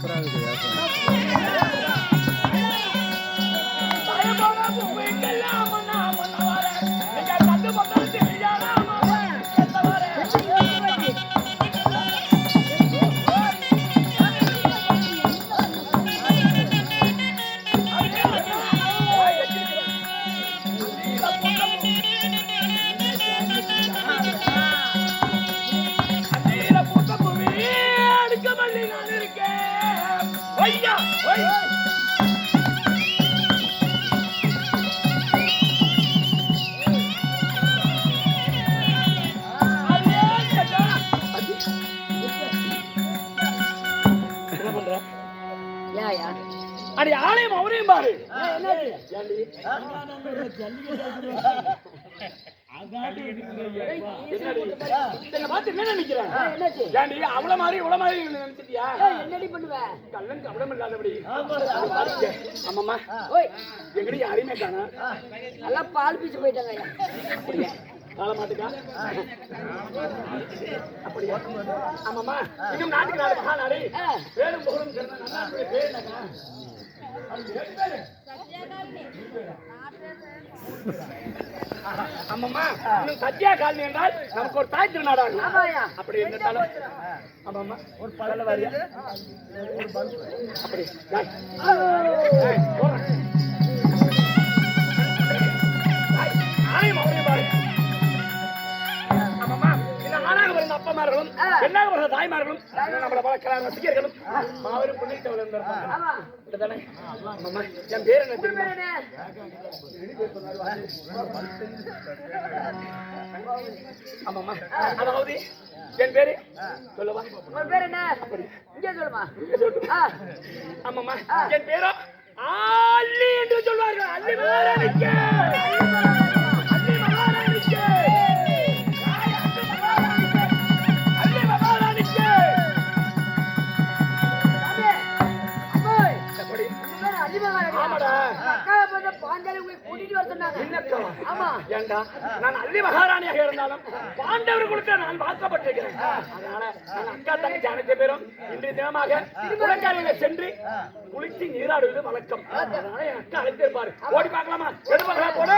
краю грязно. ஏயா அடி ஆலயம் அவரையும் பாரு. அவள மாதிரி இவ்வளவு மாதிரி நினைச்சிட்டியா? ஏய், என்னடி பண்ணுவ? கள்ளன் கவடம் இல்லாதபடி. ஆமாம்மா. ஓய். எங்கடி யாரையுமே காணா. நல்லா பால் பீச்சு போயிட்டாங்க. ஐயா அப்படியா? கால மாட்டுக்கா? அப்படியா? ஆமாம்மா. இன்னும் நாட்டுக்கு நாடு பேர் ஆமாம்மா. இன்னும் சத்யா காலனி என்றால் நமக்கு ஒரு தாய் திருநாடாகும். அப்படி இருந்தாலும் ஆமாம்மா. ஒரு பழல வாரியா அப்படி. அப்பமார்களும் பிறந்த தாய்மார்களும் நம்மளை வளர்க்கிற ரசிகர்களும் மாபெரும் என் பேர் என்ன தெரியுமா? ஆமாம்மா. அதாவது என் பேரு? சொல்லவா? உன் பேர் என்ன? இங்கே சொல்லுமா. இங்க சொல்லு. ஆ. ஆமாம்மா. என் பேரோ? ஆல்லி என்று சொல்வார்கள். அல்லி மகாராணிக்கு அல்லி கூட்டிட்டு வர சொன்னாங்க. என்னக்கா? ஆமா. ஏண்டா? நான் அல்லி மகாராணியாக இருந்தாலும் பாண்டவர் கொடுத்த நான் வாக்கப்பட்டிருக்கிறேன். அதனால நான் அக்கா தங்கச்சி அனைத்து பேரும் இன்றைய தினமாக குளக்கரையில சென்று குளித்து நீராடுவது வழக்கம். அதனால என் அக்கா அழைத்திருப்பாரு ஓடி பார்க்கலாமா எடு பார்க்கலாம்? போடு ஓடு அக்கா.